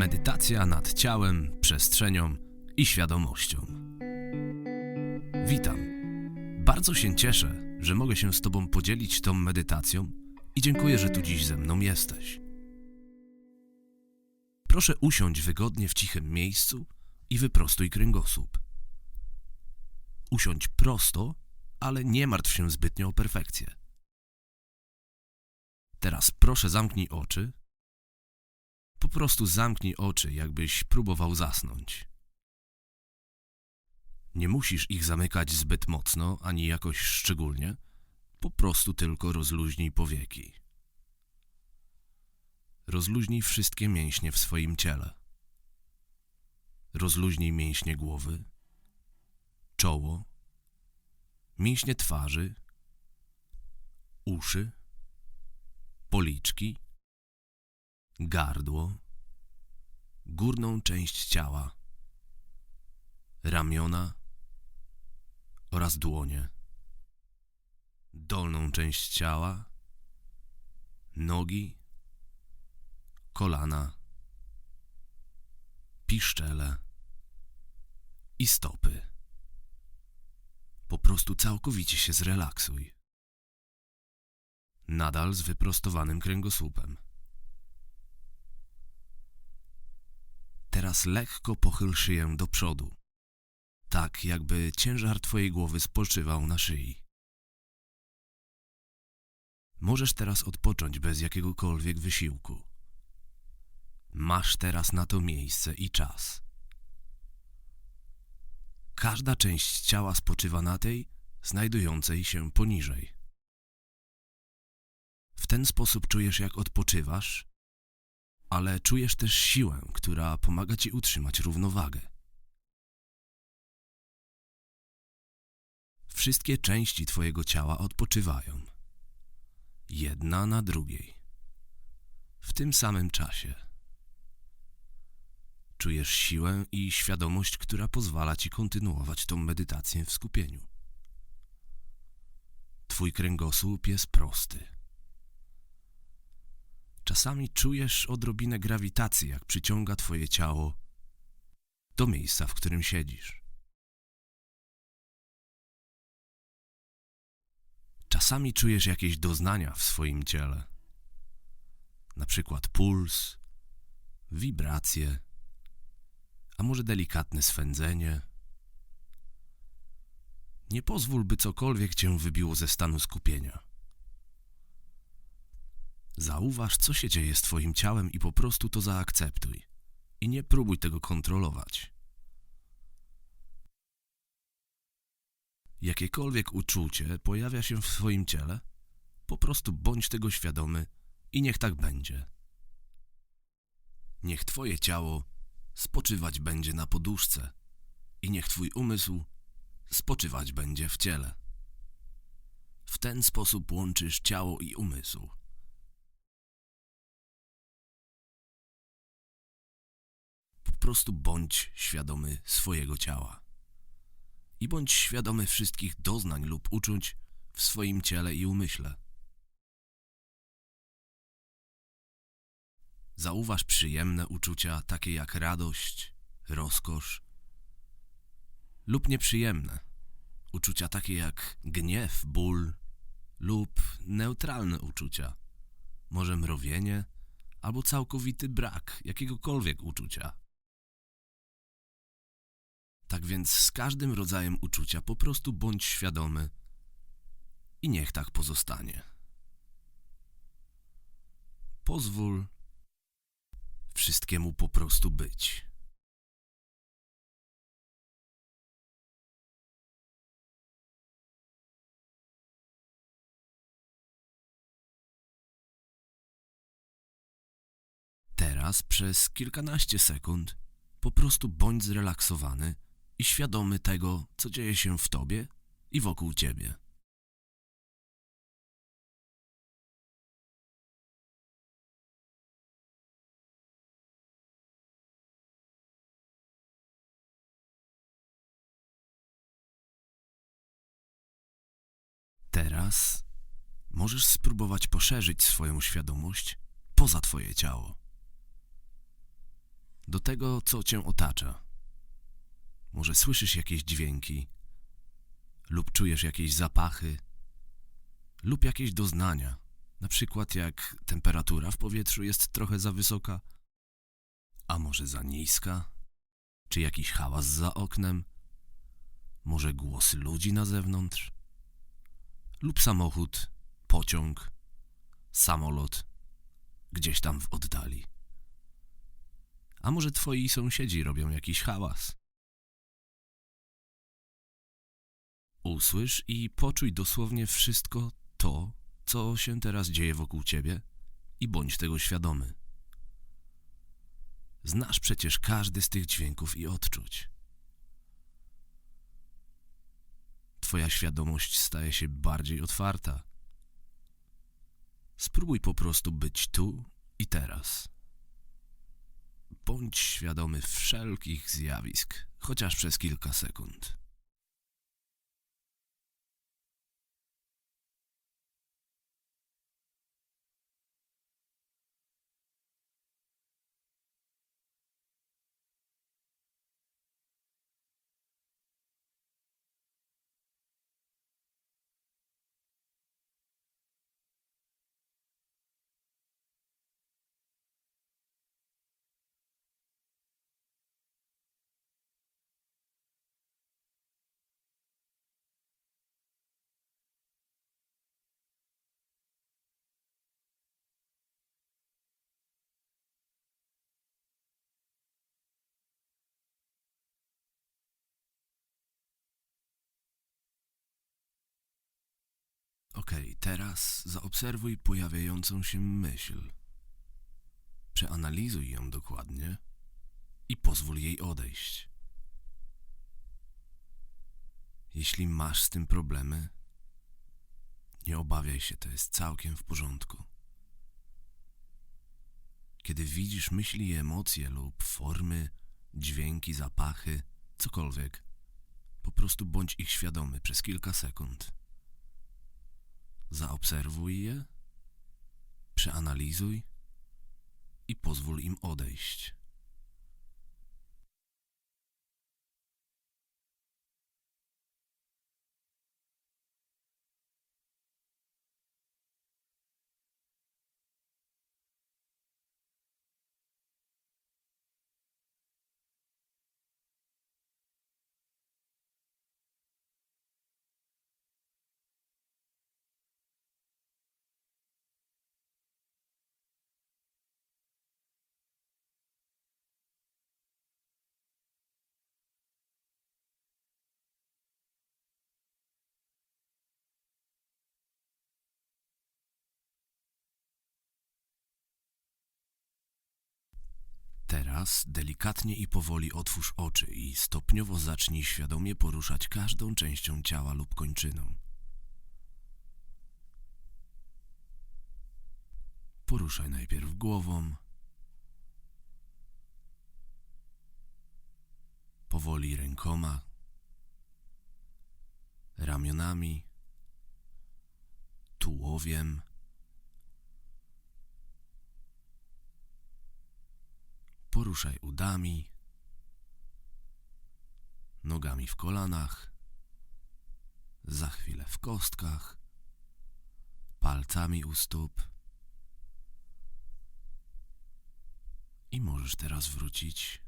Medytacja nad ciałem, przestrzenią i świadomością. Witam. Bardzo się cieszę, że mogę się z Tobą podzielić tą medytacją i dziękuję, że tu dziś ze mną jesteś. Proszę usiądź wygodnie w cichym miejscu i wyprostuj kręgosłup. Usiądź prosto, ale nie martw się zbytnio o perfekcję. Teraz proszę zamknij oczy. Po prostu zamknij oczy, jakbyś próbował zasnąć. Nie musisz ich zamykać zbyt mocno, ani jakoś szczególnie. Po prostu tylko rozluźnij powieki. Rozluźnij wszystkie mięśnie w swoim ciele. Rozluźnij mięśnie głowy, czoło, mięśnie twarzy, uszy, policzki, gardło, górną część ciała, ramiona oraz dłonie, dolną część ciała, nogi, kolana, piszczele i stopy. Po prostu całkowicie się zrelaksuj. Nadal z wyprostowanym kręgosłupem. Teraz lekko pochyl szyję do przodu, tak jakby ciężar twojej głowy spoczywał na szyi. Możesz teraz odpocząć bez jakiegokolwiek wysiłku. Masz teraz na to miejsce i czas. Każda część ciała spoczywa na tej, znajdującej się poniżej. W ten sposób czujesz, jak odpoczywasz, ale czujesz też siłę, która pomaga ci utrzymać równowagę. Wszystkie części twojego ciała odpoczywają, jedna na drugiej, w tym samym czasie. Czujesz siłę i świadomość, która pozwala ci kontynuować tą medytację w skupieniu. Twój kręgosłup jest prosty. Czasami czujesz odrobinę grawitacji, jak przyciąga twoje ciało do miejsca, w którym siedzisz. Czasami czujesz jakieś doznania w swoim ciele, na przykład puls, wibracje, a może delikatne swędzenie. Nie pozwól, by cokolwiek cię wybiło ze stanu skupienia. Zauważ, co się dzieje z twoim ciałem i po prostu to zaakceptuj. I nie próbuj tego kontrolować. Jakiekolwiek uczucie pojawia się w swoim ciele, po prostu bądź tego świadomy i niech tak będzie. Niech twoje ciało spoczywać będzie na poduszce i niech twój umysł spoczywać będzie w ciele. W ten sposób łączysz ciało i umysł. Prostu bądź świadomy swojego ciała. I bądź świadomy wszystkich doznań lub uczuć w swoim ciele i umyśle. Zauważ przyjemne uczucia, takie jak radość, rozkosz lub nieprzyjemne. Uczucia takie jak gniew, ból lub neutralne uczucia. Może mrowienie albo całkowity brak jakiegokolwiek uczucia. Tak więc z każdym rodzajem uczucia po prostu bądź świadomy i niech tak pozostanie. Pozwól wszystkiemu po prostu być. Teraz przez kilkanaście sekund po prostu bądź zrelaksowany i świadomy tego, co dzieje się w tobie i wokół ciebie. Teraz możesz spróbować poszerzyć swoją świadomość poza twoje ciało. do tego, co cię otacza. Może słyszysz jakieś dźwięki, lub czujesz jakieś zapachy, lub jakieś doznania, na przykład jak temperatura w powietrzu jest trochę za wysoka, a może za niska, czy jakiś hałas za oknem, może głosy ludzi na zewnątrz, lub samochód, pociąg, samolot, gdzieś tam w oddali. A może twoi sąsiedzi robią jakiś hałas? Usłysz i poczuj dosłownie wszystko to, co się teraz dzieje wokół ciebie i bądź tego świadomy. Znasz przecież każdy z tych dźwięków i odczuć. Twoja świadomość staje się bardziej otwarta. Spróbuj po prostu być tu i teraz. Bądź świadomy wszelkich zjawisk, chociaż przez kilka sekund. Okej, teraz zaobserwuj pojawiającą się myśl. Przeanalizuj ją dokładnie i pozwól jej odejść. Jeśli masz z tym problemy, nie obawiaj się, to jest całkiem w porządku. Kiedy widzisz myśli i emocje lub formy, dźwięki, zapachy, cokolwiek, po prostu bądź ich świadomy przez kilka sekund. Zaobserwuj je, przeanalizuj i pozwól im odejść. Teraz delikatnie i powoli otwórz oczy i stopniowo zacznij świadomie poruszać każdą częścią ciała lub kończyną. Poruszaj najpierw głową, powoli rękoma, ramionami, tułowiem. Poruszaj udami, nogami w kolanach, za chwilę w kostkach, palcami u stóp. I możesz teraz wrócić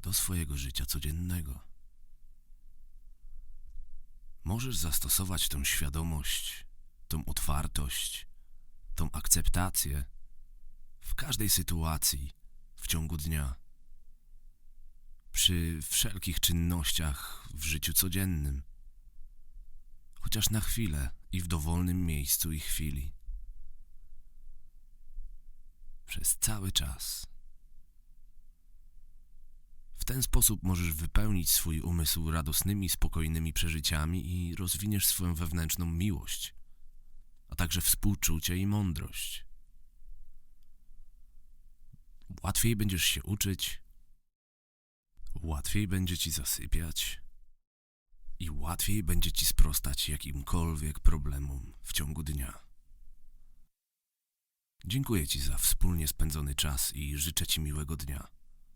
do swojego życia codziennego. Możesz zastosować tą świadomość, tą otwartość, tą akceptację w każdej sytuacji w ciągu dnia. Przy wszelkich czynnościach w życiu codziennym. Chociaż na chwilę i w dowolnym miejscu i chwili. Przez cały czas. W ten sposób możesz wypełnić swój umysł radosnymi, spokojnymi przeżyciami i rozwiniesz swoją wewnętrzną miłość, a także współczucie i mądrość. Łatwiej będziesz się uczyć, łatwiej będzie ci zasypiać i łatwiej będzie ci sprostać jakimkolwiek problemom w ciągu dnia. Dziękuję Ci za wspólnie spędzony czas i życzę Ci miłego dnia.